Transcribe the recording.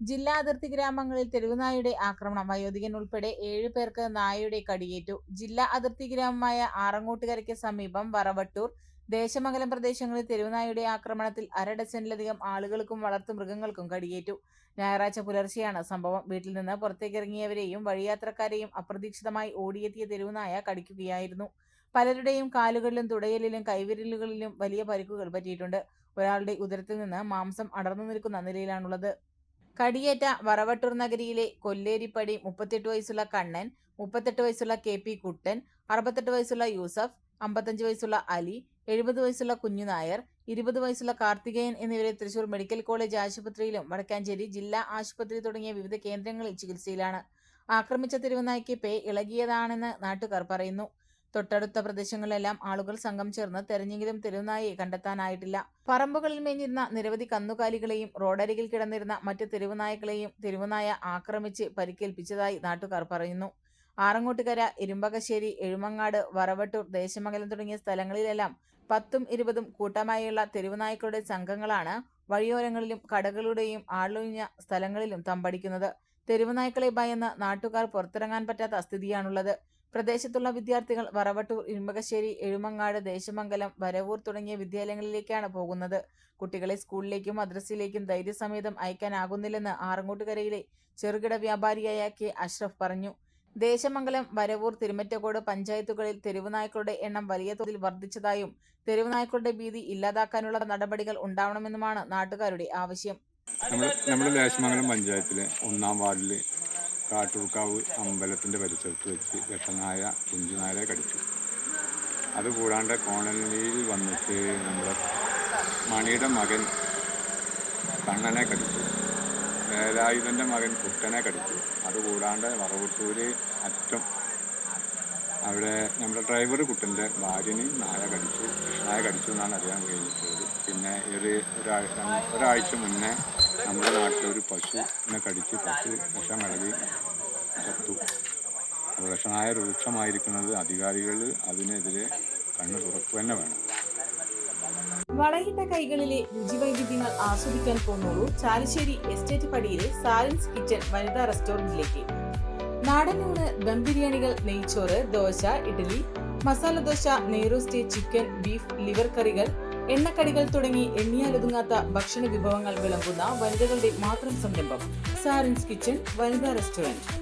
ജില്ലാ അതിർത്തി ഗ്രാമങ്ങളിൽ തെരുവുനായുടെ ആക്രമണം. വയോധികൻ ഉൾപ്പെടെ ഏഴു പേർക്ക് നായയുടെ കടിയേറ്റു. ജില്ലാ അതിർത്തി ഗ്രാമമായ ആറങ്ങോട്ടുകരയ്ക്ക് സമീപം വറവട്ടൂർ ദേശമംഗലം പ്രദേശങ്ങളിൽ തെരുവുനായുടെ ആക്രമണത്തിൽ അര ഡസനിലധികം ആളുകൾക്കും വളർത്തു മൃഗങ്ങൾക്കും കടിയേറ്റു. ഞായറാഴ്ച പുലർച്ചെയാണ് സംഭവം. വീട്ടിൽ നിന്ന് പുറത്തേക്കിറങ്ങിയവരെയും വഴിയാത്രക്കാരെയും അപ്രതീക്ഷിതമായി ഓടിയെത്തിയ തെരുവുനായ കടിക്കുകയായിരുന്നു. പലരുടെയും കാലുകളിലും തുടയലിലും കൈവിരലുകളിലും വലിയ പരിക്കുകൾ പറ്റിയിട്ടുണ്ട്. ഒരാളുടെ ഉദരത്തിൽ നിന്ന് മാംസം അടർന്നു നിൽക്കുന്ന നിലയിലാണുള്ളത്. കടിയേറ്റ വറവട്ടൂർ നഗരിയിലെ കൊല്ലേരിപ്പടി മുപ്പത്തെട്ട് വയസ്സുള്ള കണ്ണൻ മുപ്പത്തെട്ട് വയസ്സുള്ള കെ പി കുട്ടൻ അറുപത്തെട്ട് വയസ്സുള്ള യൂസഫ് അമ്പത്തഞ്ച് വയസ്സുള്ള അലി എഴുപത് വയസ്സുള്ള കുഞ്ഞുനായർ ഇരുപത് വയസ്സുള്ള കാർത്തികേയൻ എന്നിവരെ തൃശൂർ മെഡിക്കൽ കോളേജ് ആശുപത്രിയിലും വടക്കാഞ്ചേരി ജില്ലാ ആശുപത്രി തുടങ്ങിയ വിവിധ കേന്ദ്രങ്ങളിൽ ചികിത്സയിലാണ്. ആക്രമിച്ച തെരുവുനായ്ക്ക് പേ ഇളകിയതാണെന്ന് നാട്ടുകാർ പറയുന്നു. തൊട്ടടുത്ത പ്രദേശങ്ങളിലെല്ലാം ആളുകൾ സംഘം ചേർന്ന് തെരഞ്ഞെങ്കിലും തെരുവുനായയെ കണ്ടെത്താനായിട്ടില്ല. പറമ്പുകളിൽ മേഞ്ഞിരുന്ന നിരവധി കന്നുകാലികളെയും റോഡരികിൽ കിടന്നിരുന്ന മറ്റ് തെരുവുനായകളെയും തെരുവുനായ ആക്രമിച്ച് പരിക്കേൽപ്പിച്ചതായി നാട്ടുകാർ പറയുന്നു. ആറങ്ങോട്ടുകര ഇരുമ്പകശ്ശേരി എഴുമങ്ങാട് വറവട്ടൂർ ദേശമംഗലം തുടങ്ങിയ സ്ഥലങ്ങളിലെല്ലാം പത്തും ഇരുപതും കൂട്ടമായുള്ള തെരുവുനായ്ക്കളുടെ സംഘങ്ങളാണ് വഴിയോരങ്ങളിലും കടകളുടെയും ആളൊഴിഞ്ഞ സ്ഥലങ്ങളിലും തമ്പടിക്കുന്നത്. തെരുവുനായ്ക്കളെ ഭയന്ന് നാട്ടുകാർ പുറത്തിറങ്ങാൻ പറ്റാത്ത സ്ഥിതിയാണുള്ളത്. പ്രദേശത്തുള്ള വിദ്യാർത്ഥികൾ വറവട്ടൂർ ഇരുമ്പകശ്ശേരി എഴുമങ്ങാട് ദേശമംഗലം വരവൂർ തുടങ്ങിയ വിദ്യാലയങ്ങളിലേക്കാണ് പോകുന്നത്. കുട്ടികളെ സ്കൂളിലേക്കും മദ്രസയിലേക്കും ധൈര്യസമേതം അയക്കാനാകുന്നില്ലെന്ന് ആറങ്ങോട്ടുകരയിലെ ചെറുകിട വ്യാപാരിയായ കെ അഷ്റഫ് പറഞ്ഞു. ദേശമംഗലം വരവൂർ തിരുമറ്റക്കോട് പഞ്ചായത്തുകളിൽ തെരുവുനായ്ക്കളുടെ എണ്ണം വലിയ തോതിൽ വർദ്ധിച്ചതായും തെരുവുനായ്ക്കളുടെ ഭീതി ഇല്ലാതാക്കാനുള്ള നടപടികൾ ഉണ്ടാവണമെന്നുമാണ് നാട്ടുകാരുടെ ആവശ്യം. നമ്മുടെ ദേശമംഗലം പഞ്ചായത്തിലെ ഒന്നാം വാർഡിൽ കാട്ടൂർക്കാവ് അമ്പലത്തിന്റെ പരിസരത്ത് വെച്ച് വിഷനായ കുഞ്ചുനായരെ കടിച്ചു. അതുകൂടാണ്ട് കോണലിയിൽ വന്നിട്ട് നമ്മുടെ മണിയുടെ മകൻ കണ്ണനെ കടിച്ചു. വേലായുധന്റെ മകൻ കുട്ടനെ കടിച്ചു. അതുകൂടാണ്ട് വറവട്ടൂര് അറ്റം അവിടെ നമ്മുടെ ഡ്രൈവർ കുട്ടന്റെ ഭാര്യനെയും നായ കടിച്ചു. നായ കടിച്ചു എന്നാണ് അറിയാൻ കഴിഞ്ഞിട്ടുള്ളത്. പിന്നെ ഒരു ഒരാഴ്ച മുന്നേ നമ്മുടെ നാട്ടിലൊരു പശുവിനെ കടിച്ച് പശു വിഷമിളകി വിഷനായ രൂക്ഷമായിരിക്കുന്നത് അധികാരികൾ അതിനെതിരെ കണ്ണു തുറക്കുക തന്നെ വേണം. വളയിട്ട കൈകളിലെ രുചിവൈവിധ്യങ്ങൾ ആസ്വദിക്കാൻ പോകുന്നു ചാലിശ്ശേരി എസ്റ്റേറ്റ് പടിയിലെ സാലൻസ് കിച്ചൺ വനിതാ റെസ്റ്റോറന്റിലേക്ക്. നാടൻ ഊണ് ദം ബിരിയാണികൾ നെയ്ച്ചോറ് ദോശ ഇഡ്ഡലി മസാല ദോശ നെയ്റോസ്റ്റ് ചിക്കൻ ബീഫ് ലിവർ കറികൾ എണ്ണക്കടികൾ തുടങ്ങി എണ്ണിയാലൊതുങ്ങാത്ത ഭക്ഷണ വിഭവങ്ങൾ വിളമ്പുന്ന വനിതകളുടെ മാത്രം സംരംഭം സാരൻസ് കിച്ചൺ വനിതാ റെസ്റ്റോറന്റ്.